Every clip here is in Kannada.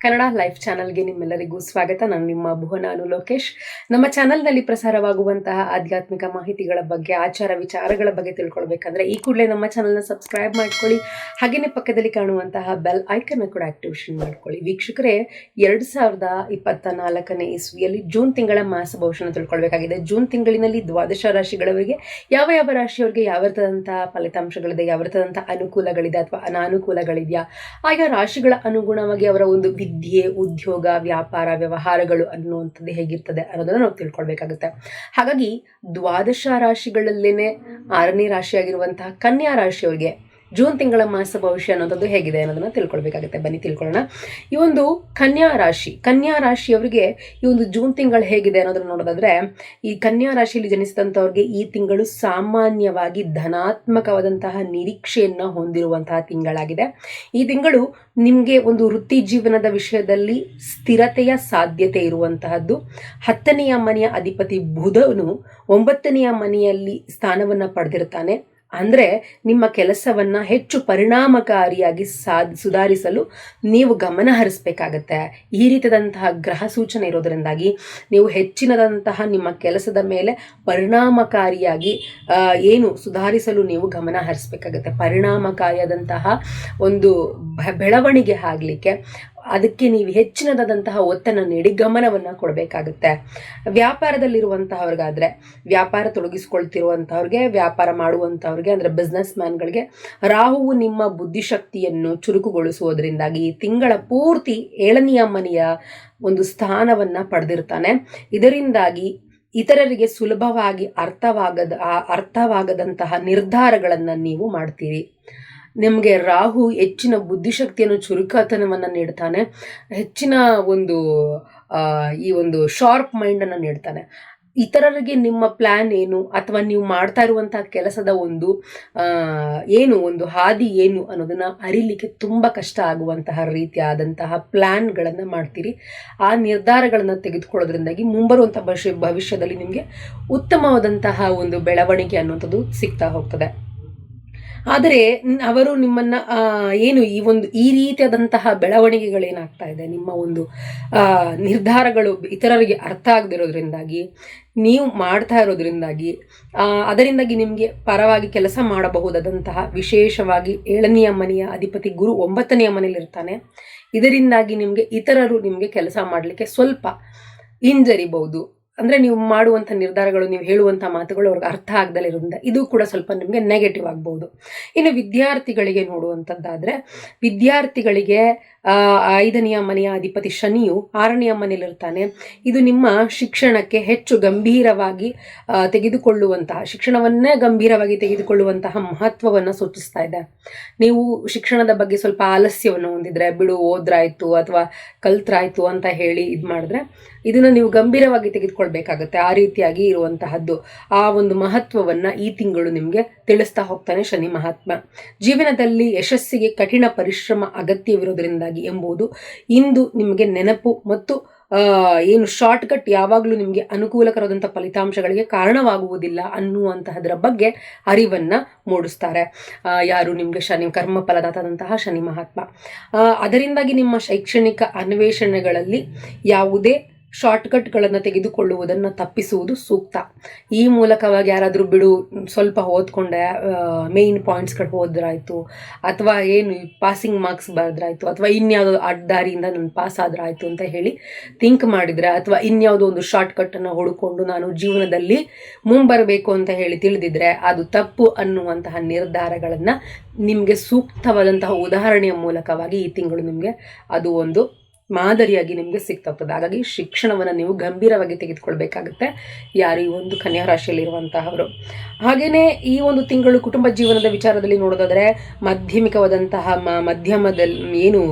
ಕನ್ನಡ ಲೈಫ್ ಚಾನಲ್ಗೆ ನಿಮ್ಮೆಲ್ಲರಿಗೂ ಸ್ವಾಗತ. ನಾನು ನಿಮ್ಮ ಭುವನಾನು ಲೋಕೇಶ್. ನಮ್ಮ ಚಾನಲ್ನಲ್ಲಿ ಪ್ರಸಾರವಾಗುವಂತಹ ಆಧ್ಯಾತ್ಮಿಕ ಮಾಹಿತಿಗಳ ಬಗ್ಗೆ, ಆಚಾರ ವಿಚಾರಗಳ ಬಗ್ಗೆ ತಿಳ್ಕೊಳ್ಬೇಕಂದ್ರೆ ಈ ಕೂಡಲೇ ನಮ್ಮ ಚಾನಲ್ನ ಸಬ್ಸ್ಕ್ರೈಬ್ ಮಾಡ್ಕೊಳ್ಳಿ. ಹಾಗೆಯೇ ಪಕ್ಕದಲ್ಲಿ ಕಾಣುವಂತಹ ಬೆಲ್ ಐಕನ್ನ ಕೂಡ ಆಕ್ಟಿವೇಷನ್ ಮಾಡ್ಕೊಳ್ಳಿ. ವೀಕ್ಷಕರೇ, ಎರಡು ಸಾವಿರದ ಇಪ್ಪತ್ತ ನಾಲ್ಕನೇ ಇಸ್ವಿಯಲ್ಲಿ ಜೂನ್ ತಿಂಗಳ ಮಾಸ ಭವಿಷ್ಯನ ತಿಳ್ಕೊಳ್ಬೇಕಾಗಿದೆ. ಜೂನ್ ತಿಂಗಳಿನಲ್ಲಿ ದ್ವಾದಶ ರಾಶಿಗಳವರಿಗೆ ಯಾವ ಯಾವ ರಾಶಿಯವರಿಗೆ ಯಾವ ರೀತಿಯಾದಂತಹ ಫಲಿತಾಂಶಗಳಿದೆ, ಯಾವ ರೀತಿಯಾದಂತಹ ಅನುಕೂಲಗಳಿದೆ ಅಥವಾ ಅನಾನುಕೂಲಗಳಿದೆಯಾ, ಆಯಾ ರಾಶಿಗಳ ಅನುಗುಣವಾಗಿ ಅವರ ಒಂದು ವಿದ್ಯೆ, ಉದ್ಯೋಗ, ವ್ಯಾಪಾರ, ವ್ಯವಹಾರಗಳು ಅನ್ನುವಂಥದ್ದು ಹೇಗಿರ್ತದೆ ಅನ್ನೋದನ್ನು ನಾವು ತಿಳ್ಕೊಳ್ಬೇಕಾಗುತ್ತೆ. ಹಾಗಾಗಿ ದ್ವಾದಶ ರಾಶಿಗಳಲ್ಲೇನೆ ಆರನೇ ರಾಶಿಯಾಗಿರುವಂತಹ ಕನ್ಯಾ ರಾಶಿಯವರಿಗೆ ಜೂನ್ ತಿಂಗಳ ಮಾಸ ಭವಿಷ್ಯ ಅನ್ನೋದು ಹೇಗಿದೆ ಅನ್ನೋದನ್ನ ತಿಳ್ಕೊಳ್ಬೇಕಾಗುತ್ತೆ. ಬನ್ನಿ ತಿಳ್ಕೊಳ್ಳೋಣ. ಈ ಒಂದು ಕನ್ಯಾ ರಾಶಿ, ಕನ್ಯಾ ರಾಶಿಯವರಿಗೆ ಈ ಒಂದು ಜೂನ್ ತಿಂಗಳು ಹೇಗಿದೆ ಅನ್ನೋದನ್ನ ನೋಡೋದಾದ್ರೆ, ಈ ಕನ್ಯಾ ರಾಶಿಯಲ್ಲಿ ಜನಿಸಿದಂಥವ್ರಿಗೆ ಈ ತಿಂಗಳು ಸಾಮಾನ್ಯವಾಗಿ ಧನಾತ್ಮಕವಾದಂತಹ ನಿರೀಕ್ಷೆಯನ್ನು ಹೊಂದಿರುವಂತಹ ತಿಂಗಳಾಗಿದೆ. ಈ ತಿಂಗಳು ನಿಮಗೆ ಒಂದು ವೃತ್ತಿ ಜೀವನದ ವಿಷಯದಲ್ಲಿ ಸ್ಥಿರತೆಯ ಸಾಧ್ಯತೆ ಇರುವಂತಹದ್ದು. ಹತ್ತನೆಯ ಮನೆಯ ಅಧಿಪತಿ ಬುಧನು ಒಂಬತ್ತನೆಯ ಮನೆಯಲ್ಲಿ ಸ್ಥಾನವನ್ನು ಪಡೆದಿರ್ತಾನೆ. ಅಂದರೆ ನಿಮ್ಮ ಕೆಲಸವನ್ನು ಹೆಚ್ಚು ಪರಿಣಾಮಕಾರಿಯಾಗಿ ಸಾಧ್ ಸುಧಾರಿಸಲು ನೀವು ಗಮನ ಹರಿಸ್ಬೇಕಾಗತ್ತೆ. ಈ ರೀತಿಯಾದಂತಹ ಗ್ರಹ ಸೂಚನೆ ಇರೋದರಿಂದಾಗಿ ನೀವು ಹೆಚ್ಚಿನದಂತಹ ನಿಮ್ಮ ಕೆಲಸದ ಮೇಲೆ ಪರಿಣಾಮಕಾರಿಯಾಗಿ ಏನು ಸುಧಾರಿಸಲು ನೀವು ಗಮನ ಹರಿಸ್ಬೇಕಾಗತ್ತೆ. ಪರಿಣಾಮಕಾರಿಯಾದಂತಹ ಒಂದು ಬೆಳವಣಿಗೆ ಆಗಲಿಕ್ಕೆ ಅದಕ್ಕೆ ನೀವು ಹೆಚ್ಚಿನದಾದಂತಹ ಒತ್ತನ್ನು ನೀಡಿ ಗಮನವನ್ನು ಕೊಡಬೇಕಾಗುತ್ತೆ. ವ್ಯಾಪಾರದಲ್ಲಿರುವಂತಹವ್ರಿಗಾದ್ರೆ, ವ್ಯಾಪಾರ ತೊಡಗಿಸ್ಕೊಳ್ತಿರುವಂತಹವ್ರಿಗೆ, ವ್ಯಾಪಾರ ಮಾಡುವಂಥವ್ರಿಗೆ ಅಂದರೆ ಬಿಸ್ನೆಸ್ ಮ್ಯಾನ್ಗಳಿಗೆ ರಾಹುವು ನಿಮ್ಮ ಬುದ್ಧಿಶಕ್ತಿಯನ್ನು ಚುರುಕುಗೊಳಿಸುವುದರಿಂದಾಗಿ ತಿಂಗಳ ಪೂರ್ತಿ ಏಳನೆಯ ಮನೆಯ ಒಂದು ಸ್ಥಾನವನ್ನು ಪಡೆದಿರ್ತಾನೆ. ಇದರಿಂದಾಗಿ ಇತರರಿಗೆ ಸುಲಭವಾಗಿ ಅರ್ಥವಾಗದ ಅರ್ಥವಾಗದಂತಹ ನಿರ್ಧಾರಗಳನ್ನು ನೀವು ಮಾಡ್ತೀರಿ. ನಿಮಗೆ ರಾಹು ಹೆಚ್ಚಿನ ಬುದ್ಧಿಶಕ್ತಿಯನ್ನು, ಚುರುಕತನವನ್ನು ನೀಡ್ತಾನೆ. ಹೆಚ್ಚಿನ ಒಂದು ಈ ಒಂದು ಶಾರ್ಪ್ ಮೈಂಡನ್ನು ನೀಡ್ತಾನೆ. ಇತರರಿಗೆ ನಿಮ್ಮ ಪ್ಲ್ಯಾನ್ ಏನು? ಅಥವಾ ನೀವು ಮಾಡ್ತಾ ಇರುವಂತಹ ಕೆಲಸದ ಒಂದು ಏನು? ಒಂದು ಹಾದಿ ಏನು? ಅನ್ನೋದನ್ನು ಅರಿಲಿಕ್ಕೆ ತುಂಬ ಕಷ್ಟ ಆಗುವಂತಹ ರೀತಿಯಾದಂತಹ ಪ್ಲ್ಯಾನ್ಗಳನ್ನು ಮಾಡ್ತೀರಿ. ಆ ನಿರ್ಧಾರಗಳನ್ನು ತೆಗೆದುಕೊಳ್ಳೋದ್ರಿಂದಾಗಿ ಮುಂಬರುವಂಥ ಭವಿಷ್ಯ, ಭವಿಷ್ಯದಲ್ಲಿ ನಿಮಗೆ ಉತ್ತಮವಾದಂತಹ ಒಂದು ಬೆಳವಣಿಗೆ ಅನ್ನುವಂಥದ್ದು ಸಿಗ್ತಾ ಹೋಗ್ತದೆ. ಆದರೆ ಅವರು ನಿಮ್ಮನ್ನ ಏನು ಈ ಒಂದು, ಈ ರೀತಿಯಾದಂತಹ ಬೆಳವಣಿಗೆಗಳೇನಾಗ್ತಾ ಇದೆ? ನಿಮ್ಮ ಒಂದು ನಿರ್ಧಾರಗಳು ಇತರರಿಗೆ ಅರ್ಥ ಆಗದಿರೋದ್ರಿಂದಾಗಿ, ನೀವು ಮಾಡ್ತಾ ಇರೋದ್ರಿಂದಾಗಿ ಅದರಿಂದಾಗಿ ನಿಮಗೆ ಪರವಾಗಿ ಕೆಲಸ ಮಾಡಬಹುದಾದಂತಹ ವಿಶೇಷವಾಗಿ ಏಳನೆಯ ಮನೆಯ ಅಧಿಪತಿ ಗುರು ಒಂಬತ್ತನೆಯ ಮನೆಯಲ್ಲಿರ್ತಾನೆ. ಇದರಿಂದಾಗಿ ನಿಮಗೆ ಇತರರು ನಿಮಗೆ ಕೆಲಸ ಮಾಡಲಿಕ್ಕೆ ಸ್ವಲ್ಪ ಹಿಂಜರಿಬಹುದು. ಅಂದರೆ ನೀವು ಮಾಡುವಂಥ ನಿರ್ಧಾರಗಳು, ನೀವು ಹೇಳುವಂಥ ಮಾತುಗಳು ಅವ್ರಿಗೆ ಅರ್ಥ ಆಗದಲ್ಲಿರೋದ್ರಿಂದ ಇದು ಕೂಡ ಸ್ವಲ್ಪ ನಿಮಗೆ ನೆಗೆಟಿವ್ ಆಗ್ಬೋದು. ಇನ್ನು ವಿದ್ಯಾರ್ಥಿಗಳಿಗೆ ನೋಡುವಂಥದ್ದಾದರೆ ವಿದ್ಯಾರ್ಥಿಗಳಿಗೆ ಐದನೆಯ ಮನೆಯ ಅಧಿಪತಿ ಶನಿಯು ಆರನೆಯ ಮನೆಯಲ್ಲಿರ್ತಾನೆ. ಇದು ನಿಮ್ಮ ಶಿಕ್ಷಣಕ್ಕೆ ಹೆಚ್ಚು ಗಂಭೀರವಾಗಿ ತೆಗೆದುಕೊಳ್ಳುವಂತಹ, ಶಿಕ್ಷಣವನ್ನೇ ಗಂಭೀರವಾಗಿ ತೆಗೆದುಕೊಳ್ಳುವಂತಹ ಮಹತ್ವವನ್ನು ಸೂಚಿಸ್ತಾ ಇದೆ. ನೀವು ಶಿಕ್ಷಣದ ಬಗ್ಗೆ ಸ್ವಲ್ಪ ಆಲಸ್ಯವನ್ನು ಹೊಂದಿದ್ರೆ, ಬಿಡು, ಓದ್ರಾಯ್ತು ಅಥವಾ ಕಲ್ತ್ರಾಯ್ತು ಅಂತ ಹೇಳಿ ಇದು ಮಾಡಿದ್ರೆ ಇದನ್ನು ನೀವು ಗಂಭೀರವಾಗಿ ತೆಗೆದುಕೊಳ್ಬೇಕಾಗತ್ತೆ. ಆ ರೀತಿಯಾಗಿ ಇರುವಂತಹದ್ದು. ಆ ಒಂದು ಮಹತ್ವವನ್ನು ಈ ತಿಂಗಳು ನಿಮಗೆ ತಿಳಿಸ್ತಾ ಹೋಗ್ತಾನೆ ಶನಿ ಮಹಾತ್ಮ. ಜೀವನದಲ್ಲಿ ಯಶಸ್ಸಿಗೆ ಕಠಿಣ ಪರಿಶ್ರಮ ಅಗತ್ಯವಿರೋದರಿಂದಾಗಿ ಎಂಬುದು ಇಂದು ನಿಮಗೆ ನೆನಪು ಮತ್ತು ಏನು ಶಾರ್ಟ್ಕಟ್ ಯಾವಾಗಲೂ ನಿಮಗೆ ಅನುಕೂಲಕರವಾದಂಥ ಫಲಿತಾಂಶಗಳಿಗೆ ಕಾರಣವಾಗುವುದಿಲ್ಲ ಅನ್ನುವಂತಹದ್ರ ಬಗ್ಗೆ ಅರಿವನ್ನು ಮೂಡಿಸ್ತಾರೆ. ಯಾರು ನಿಮಗೆ ಶನಿ ಕರ್ಮ ಫಲದಾತದಂತಹ ಶನಿ ಮಹಾತ್ಮ. ಅದರಿಂದಾಗಿ ನಿಮ್ಮ ಶೈಕ್ಷಣಿಕ ಅನ್ವೇಷಣೆಗಳಲ್ಲಿ ಯಾವುದೇ ಶಾರ್ಟ್ಕಟ್ಗಳನ್ನು ತೆಗೆದುಕೊಳ್ಳುವುದನ್ನು ತಪ್ಪಿಸುವುದು ಸೂಕ್ತ. ಈ ಮೂಲಕವಾಗಿ ಯಾರಾದರೂ ಬಿಡು, ಸ್ವಲ್ಪ ಓದ್ಕೊಂಡೆ ಮೇಯ್ನ್ ಪಾಯಿಂಟ್ಸ್ಗಳು ಹೋದ್ರಾಯಿತು, ಅಥವಾ ಏನು ಪಾಸಿಂಗ್ ಮಾರ್ಕ್ಸ್ ಬರೆದ್ರಾಯ್ತು, ಅಥವಾ ಇನ್ಯಾವುದೋ ಅಡ್ಡದಾರಿಯಿಂದ ನಾನು ಪಾಸ್ ಆದ್ರಾಯ್ತು ಅಂತ ಹೇಳಿ ಥಿಂಕ್ ಮಾಡಿದರೆ, ಅಥವಾ ಇನ್ಯಾವುದೋ ಒಂದು ಶಾರ್ಟ್ಕಟ್ಟನ್ನು ಹುಡುಕೊಂಡು ನಾನು ಜೀವನದಲ್ಲಿ ಮುಂಬರಬೇಕು ಅಂತ ಹೇಳಿ ತಿಳಿದಿದ್ರೆ ಅದು ತಪ್ಪು ಅನ್ನುವಂತಹ ನಿರ್ಧಾರಗಳನ್ನು ನಿಮಗೆ ಸೂಕ್ತವಾದಂತಹ ಉದಾಹರಣೆಯ ಮೂಲಕವಾಗಿ ಈ ತಿಂಗಳು ನಿಮಗೆ ಅದು ಒಂದು ಮಾದರಿಯಾಗಿ ನಿಮಗೆ ಸಿಗ್ತಾ ಹೋಗ್ತದೆ ಹಾಗಾಗಿ ಶಿಕ್ಷಣವನ್ನು ನೀವು ಗಂಭೀರವಾಗಿ ತೆಗೆದುಕೊಳ್ಬೇಕಾಗುತ್ತೆ. ಯಾರು ಈ ಒಂದು ಕನ್ಯಾ ರಾಶಿಯಲ್ಲಿರುವಂತಹವರು. ಹಾಗೆಯೇ ಈ ಒಂದು ತಿಂಗಳು ಕುಟುಂಬ ಜೀವನದ ವಿಚಾರದಲ್ಲಿ ನೋಡೋದಾದರೆ, ಮಾಧ್ಯಮಿಕವಾದಂತಹ ಮಧ್ಯಮದಲ್ಲಿ ಏನು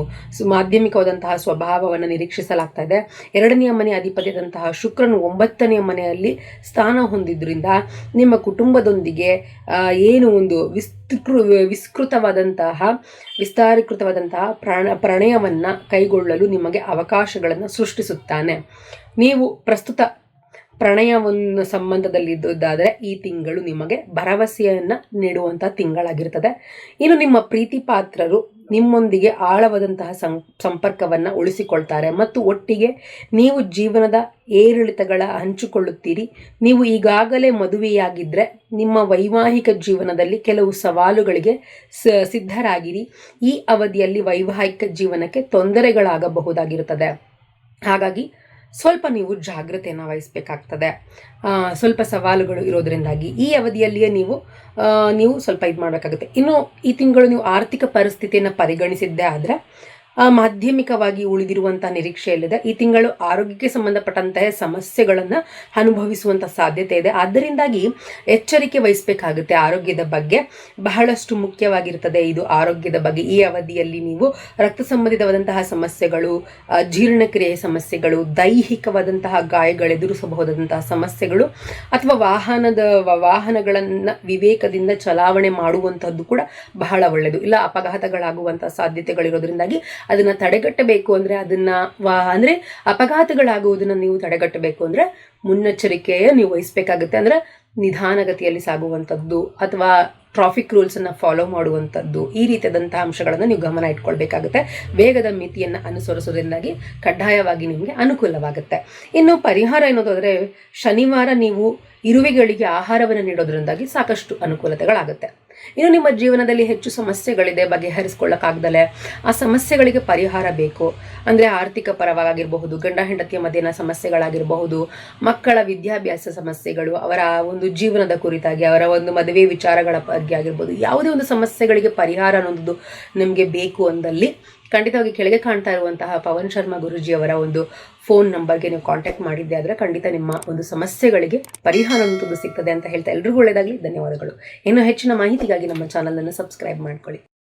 ಮಾಧ್ಯಮಿಕವಾದಂತಹ ಸ್ವಭಾವವನ್ನು ನಿರೀಕ್ಷಿಸಲಾಗ್ತಾ ಇದೆ. ಎರಡನೆಯ ಮನೆ ಅಧಿಪತಿಯಾದಂತಹ ಶುಕ್ರನು ಒಂಬತ್ತನೆಯ ಮನೆಯಲ್ಲಿ ಸ್ಥಾನ ಹೊಂದಿದ್ರಿಂದ ನಿಮ್ಮ ಕುಟುಂಬದೊಂದಿಗೆ ಏನು ಒಂದು ವಿಸ್ತೃ, ವಿಸ್ತೃತವಾದಂತಹ, ವಿಸ್ತಾರೀಕೃತವಾದಂತಹ ಪ್ರಾಣ, ಪ್ರಣಯವನ್ನು ಕೈಗೊಳ್ಳಲು ನಿಮಗೆ ಅವಕಾಶಗಳನ್ನು ಸೃಷ್ಟಿಸುತ್ತಾನೆ. ನೀವು ಪ್ರಸ್ತುತ ಪ್ರಣಯವನ್ನು ಸಂಬಂಧದಲ್ಲಿದ್ದುದಾದರೆ ಈ ತಿಂಗಳು ನಿಮಗೆ ಭರವಸೆಯನ್ನು ನೀಡುವಂಥ ತಿಂಗಳಾಗಿರ್ತದೆ. ಇನ್ನು ನಿಮ್ಮ ಪ್ರೀತಿ ಪಾತ್ರರು ನಿಮ್ಮೊಂದಿಗೆ ಆಳವಾದಂತಹ ಸಂ, ಸಂಪರ್ಕವನ್ನು ಉಳಿಸಿಕೊಳ್ತಾರೆ. ಮತ್ತು ಒಟ್ಟಿಗೆ ನೀವು ಜೀವನದ ಏರಿಳಿತಗಳ ಹಂಚಿಕೊಳ್ಳುತ್ತೀರಿ. ನೀವು ಈಗಾಗಲೇ ಮದುವೆಯಾಗಿದ್ದರೆ ನಿಮ್ಮ ವೈವಾಹಿಕ ಜೀವನದಲ್ಲಿ ಕೆಲವು ಸವಾಲುಗಳಿಗೆ ಸಿದ್ಧರಾಗಿರಿ. ಈ ಅವಧಿಯಲ್ಲಿ ವೈವಾಹಿಕ ಜೀವನಕ್ಕೆ ತೊಂದರೆಗಳಾಗಬಹುದಾಗಿರುತ್ತದೆ. ಹಾಗಾಗಿ ಸ್ವಲ್ಪ ನೀವು ಜಾಗ್ರತೆಯನ್ನು ವಹಿಸಬೇಕಾಗ್ತದೆ. ಸ್ವಲ್ಪ ಸವಾಲುಗಳು ಇರೋದರಿಂದಾಗಿ ಈ ಅವಧಿಯಲ್ಲಿಯೇ ನೀವು ನೀವು ಸ್ವಲ್ಪ ಇದು ಮಾಡಬೇಕಾಗುತ್ತೆ ಇನ್ನು ಈ ತಿಂಗಳು ನೀವು ಆರ್ಥಿಕ ಪರಿಸ್ಥಿತಿಯನ್ನು ಪರಿಗಣಿಸಿದ್ದೇ ಆದರೆ ಮಾಧ್ಯಮಿಕವಾಗಿ ಉಳಿದಿರುವಂಥ ನಿರೀಕ್ಷೆಯಲ್ಲಿದೆ ಈ ತಿಂಗಳು ಆರೋಗ್ಯಕ್ಕೆ ಸಂಬಂಧಪಟ್ಟಂತಹ ಸಮಸ್ಯೆಗಳನ್ನು ಅನುಭವಿಸುವಂಥ ಸಾಧ್ಯತೆ ಇದೆ. ಆದ್ದರಿಂದಾಗಿ ಎಚ್ಚರಿಕೆ ವಹಿಸಬೇಕಾಗುತ್ತೆ ಆರೋಗ್ಯದ ಬಗ್ಗೆ. ಬಹಳಷ್ಟು ಮುಖ್ಯವಾಗಿರ್ತದೆ ಇದು ಆರೋಗ್ಯದ ಬಗ್ಗೆ. ಈ ಅವಧಿಯಲ್ಲಿ ನೀವು ರಕ್ತ ಸಂಬಂಧಿತವಾದಂತಹ ಸಮಸ್ಯೆಗಳು ಜೀರ್ಣಕ್ರಿಯೆ ಸಮಸ್ಯೆಗಳು, ದೈಹಿಕವಾದಂತಹ ಗಾಯಗಳೆದುರಿಸಬಹುದಾದಂತಹ ಸಮಸ್ಯೆಗಳು, ಅಥವಾ ವಾಹನದ ವಾಹನಗಳನ್ನು ವಿವೇಕದಿಂದ ಚಲಾವಣೆ ಮಾಡುವಂತಹದ್ದು ಕೂಡ ಬಹಳ ಒಳ್ಳೆಯದು. ಇಲ್ಲ, ಅಪಘಾತಗಳಾಗುವಂತಹ ಸಾಧ್ಯತೆಗಳಿರೋದ್ರಿಂದಾಗಿ ಅದನ್ನು ತಡೆಗಟ್ಟಬೇಕು ಅಂದರೆ ಅದನ್ನು ವಾ, ಅಂದರೆ ಅಪಘಾತಗಳಾಗುವುದನ್ನು ನೀವು ತಡೆಗಟ್ಟಬೇಕು ಅಂದರೆ ಮುನ್ನೆಚ್ಚರಿಕೆಯ ನೀವು ವಹಿಸಬೇಕಾಗುತ್ತೆ. ಅಂದ್ರೆ ನಿಧಾನಗತಿಯಲ್ಲಿ ಸಾಗುವಂಥದ್ದು ಅಥವಾ ಟ್ರಾಫಿಕ್ ರೂಲ್ಸನ್ನು ಫಾಲೋ ಮಾಡುವಂಥದ್ದು ಈ ರೀತಿಯಾದಂತಹ ಅಂಶಗಳನ್ನು ನೀವು ಗಮನ ಇಟ್ಕೊಳ್ಬೇಕಾಗುತ್ತೆ. ವೇಗದ ಮಿತಿಯನ್ನು ಅನುಸರಿಸೋದ್ರಿಂದಾಗಿ ಕಡ್ಡಾಯವಾಗಿ ನಿಮಗೆ ಅನುಕೂಲವಾಗುತ್ತೆ. ಇನ್ನು ಪರಿಹಾರ ಅನ್ನೋದಾದರೆ ಶನಿವಾರ ನೀವು ಇರುವೆಗಳಿಗೆ ಆಹಾರವನ್ನು ನೀಡೋದ್ರಿಂದಾಗಿ ಸಾಕಷ್ಟು ಅನುಕೂಲತೆಗಳಾಗುತ್ತೆ. ಇನ್ನು ನಿಮ್ಮ ಜೀವನದಲ್ಲಿ ಹೆಚ್ಚು ಸಮಸ್ಯೆಗಳಿದೆ ಬಗೆಹರಿಸ್ಕೊಳ್ಳೋಕ್ಕಾಗ್ದಲೆ, ಆ ಸಮಸ್ಯೆಗಳಿಗೆ ಪರಿಹಾರ ಬೇಕು. ಅಂದರೆ ಆರ್ಥಿಕ ಪರವಾಗಿರಬಹುದು, ಗಂಡ ಹೆಂಡತಿಯ ಮಧ್ಯನ ಸಮಸ್ಯೆಗಳಾಗಿರಬಹುದು, ಮಕ್ಕಳ ವಿದ್ಯಾಭ್ಯಾಸ ಸಮಸ್ಯೆಗಳು, ಅವರ ಒಂದು ಜೀವನದ ಕುರಿತಾಗಿ, ಅವರ ಒಂದು ಮದುವೆ ವಿಚಾರಗಳ ಬಗ್ಗೆ ಆಗಿರ್ಬೋದು, ಯಾವುದೇ ಒಂದು ಸಮಸ್ಯೆಗಳಿಗೆ ಪರಿಹಾರ ಅನ್ನೋದು ನಿಮಗೆ ಬೇಕು ಅಂದಲ್ಲಿ ಖಂಡಿತವಾಗಿ ಕೆಳಗೆ ಕಾಣ್ತಾ ಇರುವಂತಹ ಪವನ್ ಶರ್ಮಾ ಗುರುಜಿ ಅವರ ಒಂದು ಫೋನ್ ನಂಬರ್ಗೆ ನೀವು ಕಾಂಟ್ಯಾಕ್ಟ್ ಮಾಡಿದ್ದೆ ಆದರೆ ಖಂಡಿತ ನಿಮ್ಮ ಒಂದು ಸಮಸ್ಯೆಗಳಿಗೆ ಪರಿಹಾರ ಸಿಗ್ತದೆ ಅಂತ ಹೇಳ್ತಾ ಎಲ್ರಿಗೂ ಒಳ್ಳೆಯದಾಗಲಿ ಧನ್ಯವಾದಗಳು. ಇನ್ನು ಹೆಚ್ಚಿನ ಮಾಹಿತಿಗಾಗಿ ನಮ್ಮ ಚಾನಲನ್ನು ಸಬ್ಸ್ಕ್ರೈಬ್ ಮಾಡ್ಕೊಳ್ಳಿ.